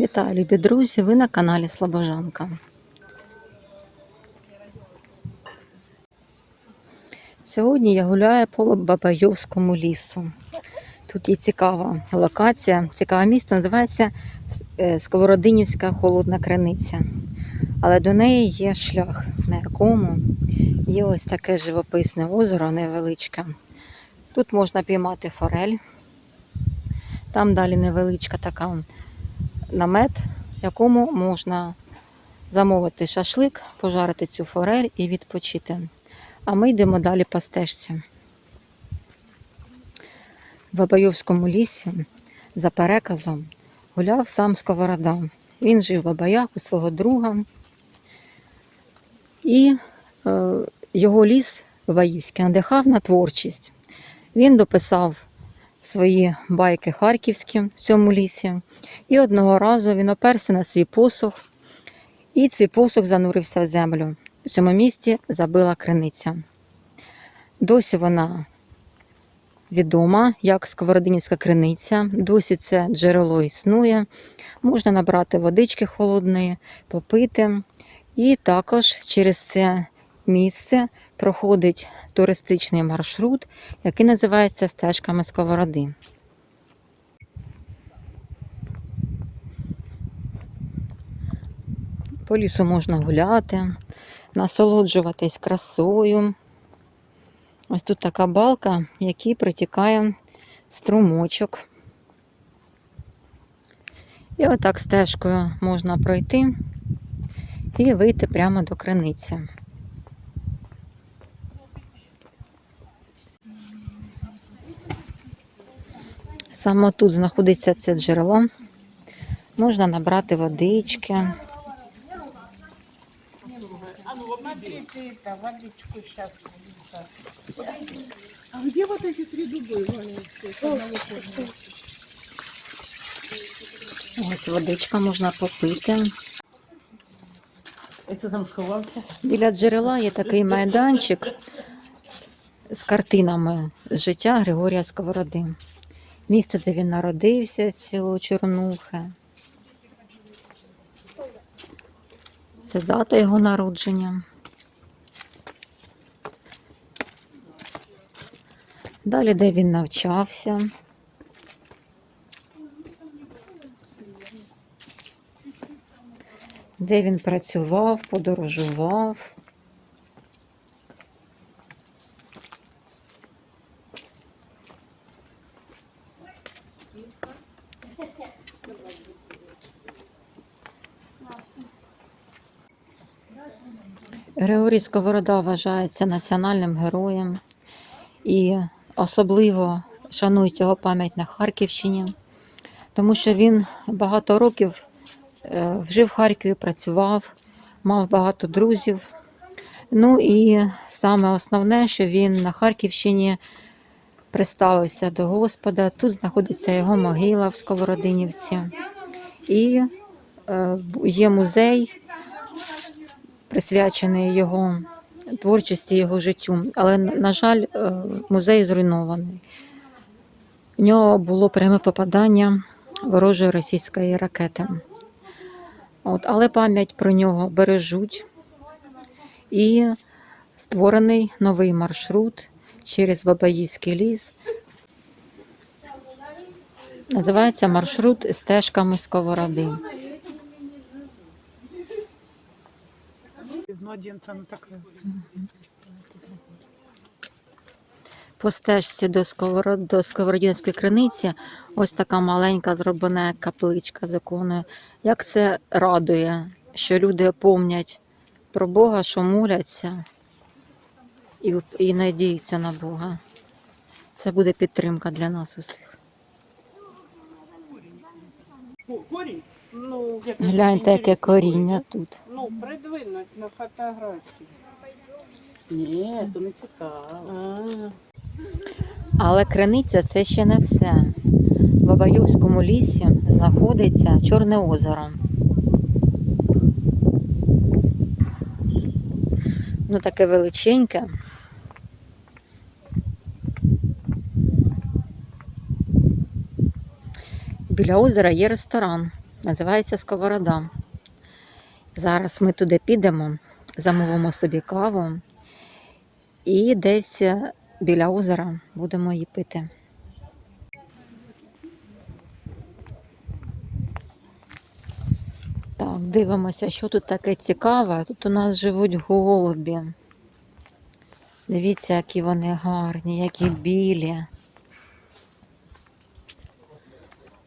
Вітаю, любі друзі! Ви на каналі Слобожанка. Сьогодні я гуляю по Бабайовському лісу. Тут є цікава локація, цікаве місто, називається е, Сковородинівська холодна криниця. Але до неї є шлях, на якому є ось таке живописне озеро невеличке. Тут можна піймати форель. Там далі невеличка така намет, якому можна замовити шашлик, пожарити цю форель і відпочити. А ми йдемо далі по стежці. В Бабайовському лісі за переказом гуляв сам Сковорода. Він жив в Бабаях у свого друга. І його ліс Бабаївський надихав на творчість. Він дописав свої байки харківські в цьому лісі. І одного разу він оперся на свій посух, і цей посух занурився в землю. У цьому місці забила криниця. Досі вона відома як Сковородинівська криниця. Досі це джерело існує. Можна набрати водички холодної, попити. І також через це місце проходить туристичний маршрут, який називається стежками Сковороди. По лісу можна гуляти, насолоджуватись красою. Ось тут така балка, в якій протікає струмочок. І отак стежкою можна пройти і вийти прямо до криниці. Саме тут знаходиться це джерело. Можна набрати водички. А ну, смотрите, это, водичку сейчас. А где вот эти три дубы валяются? с одного корня? Ось водичка можна попити. Это там сховався? Біля джерела є такий майданчик з картинами з життя Григорія Сковороди. Місце, де він народився, село Чорнухе. Це дата його народження. Далі, де він навчався. Де він працював, подорожував. Григорій Сковорода вважається національним героєм і особливо шанують його пам'ять на Харківщині, тому що він багато років е, жив в Харкові, працював, мав багато друзів. Ну і саме основне, що він на Харківщині приставився до Господа. Тут знаходиться його могила в Сковородинівці. І е, є музей, присвячений його творчості, його життю. Але, на жаль, е, музей зруйнований. В нього було пряме попадання ворожої російської ракети. От, але пам'ять про нього бережуть. І створений новий маршрут через Бабаївський ліс. Називається маршрут стежками Сковороди. Без младенца она такая. По стежці до, Сковород... до Сковородінської криниці ось така маленька зроблена капличка з іконою. Як це радує, що люди помнять про Бога, що моляться і, і надіються на Бога. Це буде підтримка для нас усіх. Корінь? Ну, як Гляньте, яке коріння тут. Ну, придвинуть на фотографії. Ні, то не цікаво. Але криниця це ще не все. В Абаюрському лісі знаходиться Чорне озеро. Ну, таке величеньке. Біля озера є ресторан називається Сковорода. Зараз ми туди підемо, замовимо собі каву і десь біля озера будемо її пити. Так, дивимося, що тут таке цікаве. Тут у нас живуть голубі. Дивіться, які вони гарні, які білі.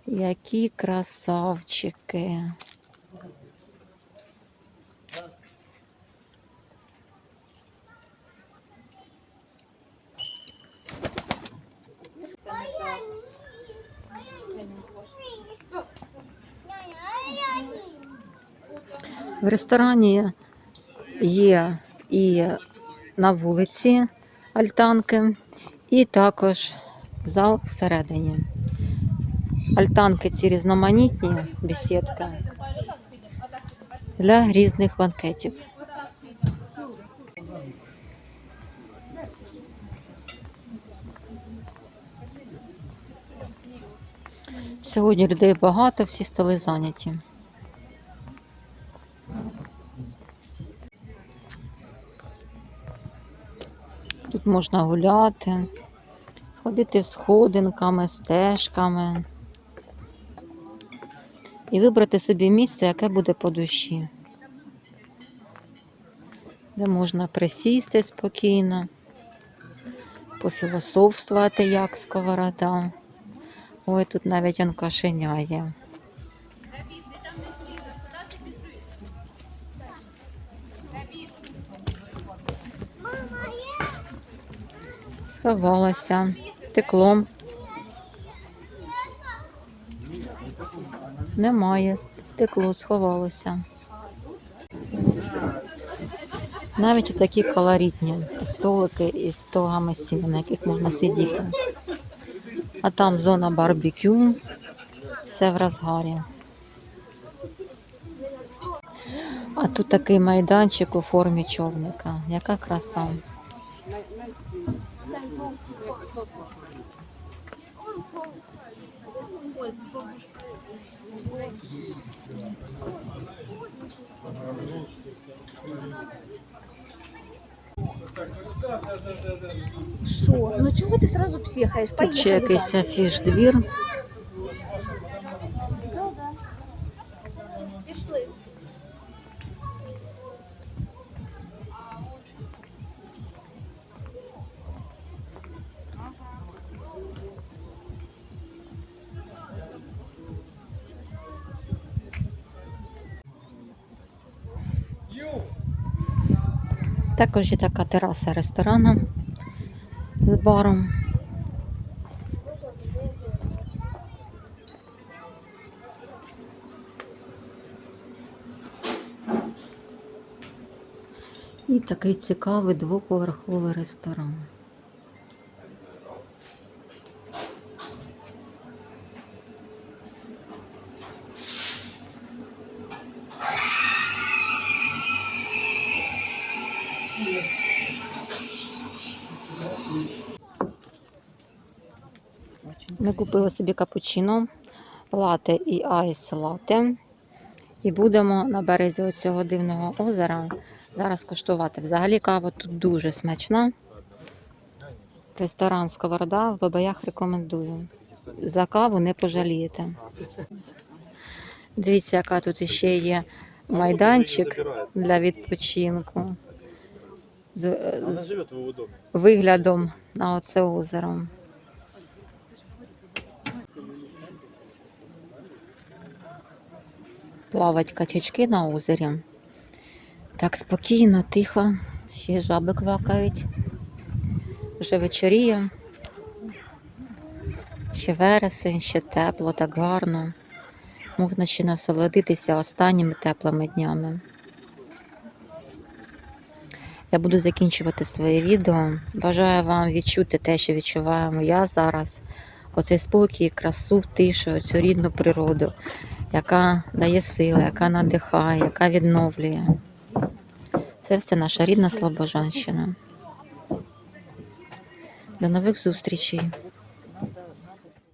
Які красавчики. В ресторані є і на вулиці альтанки, і також зал всередині. Альтанки ці різноманітні бесідки для різних банкетів. Сьогодні людей багато, всі столи зайняті. Тут можна гуляти, ходити сходинками, стежками і вибрати собі місце, яке буде по душі, де можна присісти спокійно, пофілософствувати як сковорода. Ой, тут навіть он кошеня. Сховалася теклом. Немає, текло сховалося. Навіть такі колоритні столики із стогами сіна, на яких можна сидіти. А там зона барбекю, все в розгарі. А тут такий майданчик у формі човника. Яка краса. Що? Ну чого ти сразу психаєш? Тут ще якийсь афіш двір. Пішли. Також є така тераса ресторану з баром. І такий цікавий двоповерховий ресторан. Ми купили собі капучино, лате і айс лате. І будемо на березі цього дивного озера зараз куштувати. Взагалі кава тут дуже смачна. Ресторан Сковорода в Бабаях рекомендую. За каву не пожалієте. Дивіться, яка тут ще є майданчик для відпочинку з, з виглядом на оце озеро. Плавать качачки на озері. Так спокійно, тихо. Ще жаби квакають. Вже вечоріє. Ще вересень, ще тепло, так гарно. Можна ще насолодитися останніми теплими днями. Я буду закінчувати своє відео. Бажаю вам відчути те, що відчуваємо я зараз. Оцей спокій, красу, тишу, оцю рідну природу, яка дає сили, яка надихає, яка відновлює. Це все наша рідна Слобожанщина. До нових зустрічей!